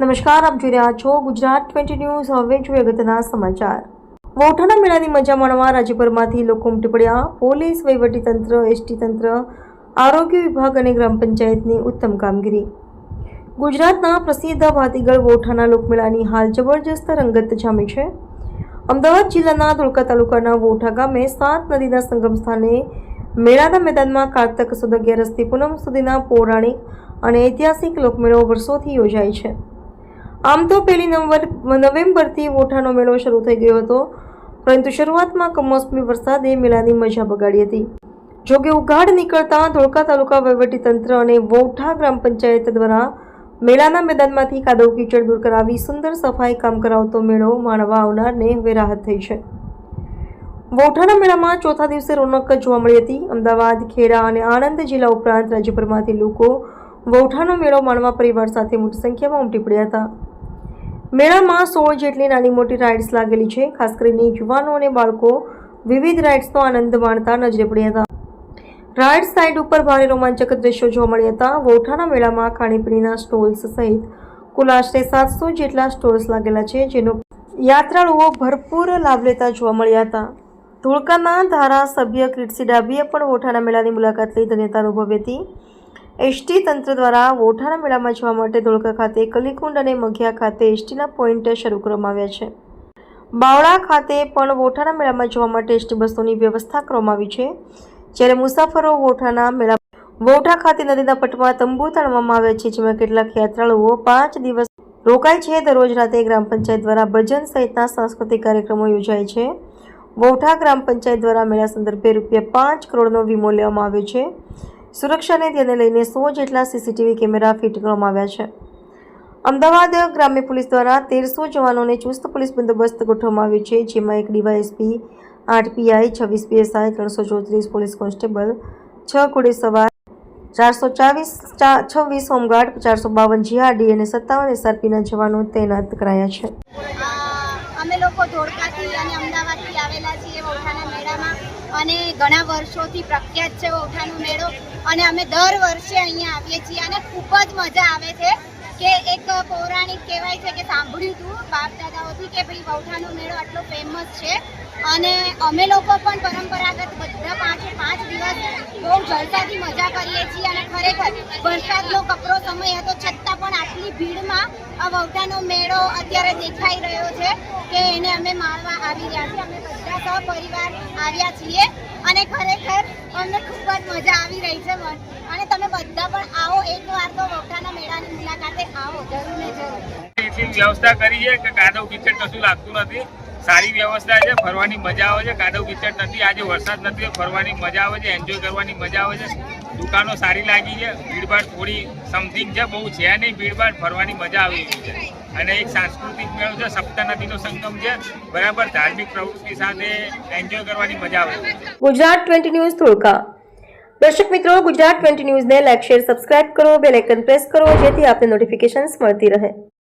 નમસ્કાર, આપ જોઈ રહ્યા છો ગુજરાત ટ્વેન્ટી ન્યૂઝ. હવે જોઈએ અગત્યના સમાચાર. વોઠાના મેળાની મજા માણવા રાજ્યભરમાંથી લોકો ઉમટી પડ્યા. પોલીસ, વહીવટીતંત્ર એસટી તંત્ર આરોગ્ય વિભાગ અને ગ્રામ પંચાયતની ઉત્તમ કામગીરી. ગુજરાતના પ્રસિદ્ધ ભાતીગળ વોઠાના લોકમેળાની હાલ જબરજસ્ત રંગત જામી છે. અમદાવાદ જિલ્લાના ધોળકા તાલુકાના વોઠા ગામે સાત નદીના સંગમ સ્થાને મેળાના મેદાનમાં કારતક સુદ અગિયારસથી પૂનમ સુધીના પૌરાણિક અને ઐતિહાસિક લોકમેળો વર્ષોથી યોજાય છે. આમ તો પહેલી નવેમ્બર નવેમ્બરથી વોઠાનો મેળો શરૂ થઈ ગયો હતો. પરંતુ શરૂઆતમાં કમોસમી વરસાદે મેળાની મજા બગાડી હતી. જોકે ઉઘાડ નીકળતા ધોળકા તાલુકા વહીવટીતંત્ર અને વૌઠા ગ્રામ પંચાયત દ્વારા મેળાના મેદાનમાંથી કાદવ કીચડ દૂર કરાવી સુંદર સફાઈ કામ કરાવતો મેળો માણવા આવનારને હવે રાહત થઈ છે. વૌઠાના મેળામાં ચોથા દિવસે રોનક જોવા મળી હતી. અમદાવાદ, ખેડા અને આણંદ જિલ્લા ઉપરાંત રાજ્યભરમાંથી લોકો વૌઠાનો મેળો માણવા પરિવાર સાથે મોટી સંખ્યામાં ઉમટી પડ્યા હતા. મેળામાં સોળ જેટલી નાની મોટી રાઇડ્સ લાગેલી છે. ખાસ કરીને યુવાનો અને બાળકો વિવિધ રાઇડ્સનો આનંદ માણતા નજરે પડ્યા હતા. રાઇડ્સ સાઇડ ઉપર ભારે રોમાંચક દ્રશ્યો જોવા મળ્યા હતા. વોઠાના મેળામાં ખાણીપીણીના સ્ટોલ્સ સહિત કુલ આશરે સાતસો જેટલા સ્ટોલ્સ લાગેલા છે, જેનો યાત્રાળુઓ ભરપૂર લાભ લેતા જોવા મળ્યા હતા. ધોળકાના ધારાસભ્ય કીર્તિ ડાબીએ પણ વોઠાના મેળાની મુલાકાત લઈ ધન્યતા અનુભવી હતી. એસટી તંત્ર દ્વારા વોઠાના મેળામાં જવા માટે ધોળકા ખાતે કલીકુંડ અને મઘિયા ખાતે એસટીના પોઈન્ટ શરૂ કરવામાં આવ્યા છે. બાવળા ખાતે પણ વોઠાના મેળામાં જવા માટે એસટી બસોની વ્યવસ્થા કરવામાં આવી છે. જ્યારે મુસાફરો વોઠાના મેળા વોઠા ખાતે નદીના પટમાં તંબુ તાણવામાં આવ્યા છે, જેમાં કેટલાક યાત્રાળુઓ પાંચ દિવસ રોકાય છે. દરરોજ રાતે ગ્રામ પંચાયત દ્વારા ભજન સહિતના સાંસ્કૃતિક કાર્યક્રમો યોજાય છે. વોઠા ગ્રામ પંચાયત દ્વારા મેળા સંદર્ભે રૂપિયા પાંચ કરોડનો વીમો લેવામાં આવ્યો છે. સુરક્ષાને ધ્યાને લઈને સો જેટલા સીસીટીવી કેમેરા ફિટ કરવામાં આવ્યા છે. અમદાવાદ ગ્રામ્ય પોલીસ દ્વારા તેરસો જવાનોને ચુસ્ત પોલીસ બંદોબસ્ત ગોઠવવામાં આવ્યો છે, જેમાં એક ડીવાયએસપી, આઠ પીઆઈ, છવ્વીસ પીએસઆઈ, ત્રણસો ચોત્રીસ પોલીસ કોન્સ્ટેબલ, છ ઘોડે સવાર, ચારસો ચાવીસ છવ્વીસ હોમગાર્ડ, ચારસો બાવન જીઆરડી અને સત્તાવન એસઆરપીના જવાનો તૈનાત કરાયા છે. અમે લોકો ધોળકાથી અને અમદાવાદથી આવેલા છીએ વૌઠાના મેળામાં અને ઘણા વર્ષોથી પ્રખ્યાત છે વૌઠાનો મેળો. અને અમે દર વર્ષે અહીંયા આવીએ છીએ અને ખૂબ જ મજા આવે છે કે એક પૌરાણિક કહેવાય છે કે સાંભળ્યું હતું બાપ દાદાઓથી કે ભાઈ વૌઠાનો મેળો આટલો ફેમસ છે. અને અમે લોકો પણ પરંપરાગત બધા પાંચે પાંચ દિવસ બહુ જલસાથી મજા કરીએ છીએ અને ખરેખર વરસાદનો કપરો સમય હતો, છતાં પણ આટલી ભીડમાં આ વૌઠાનો મેળો અત્યારે દેખાઈ રહ્યો છે કે એને અમે માણવા આવી રહ્યા છીએ. અમે બધા સહપરિવાર આવ્યા છીએ. અમને ખૂબ જ મજા આવી રહી છે અને તમે બધા પણ આવો એકવાર તો વખાના મેળાની મુલાકાતે આવો, જરૂર ને જરૂર. વ્યવસ્થા કરી છે કે કાદવ કિચડ કશું લાગતું નથી. સારી વ્યવસ્થા છે, ફરવાની મજા આવે છે, કાદવ કિચડ નથી. આજે વરસાદ નથી, ફરવાની મજા આવે છે એન્જોય કરવાની મજા આવે છે. દુકાનો સારી લાગી છે, ભીડભાડ થોડી સમથિંગ છે, બહુ છે નહીં ભીડભાડ, ફરવાની મજા આવી છે. અને એક સાંસ્કૃતિક મેળો છે સપ્તા નદીનો સંગમ છે. બરાબર, ધાર્મિક પ્રવૃત્તિ સાથે એન્જોય કરવાની મજા આવે. Gujarat twenty news Dholka. દર્શક મિત્રો, ગુજરાત ટ્વેન્ટી ન્યૂઝને લાઈક, શેર, સબસ્ક્રાઇબ કરો, બેલ આઇકન પ્રેસ કરો, જેથી આપને નોટિફિકેશન્સ મળતી રહે.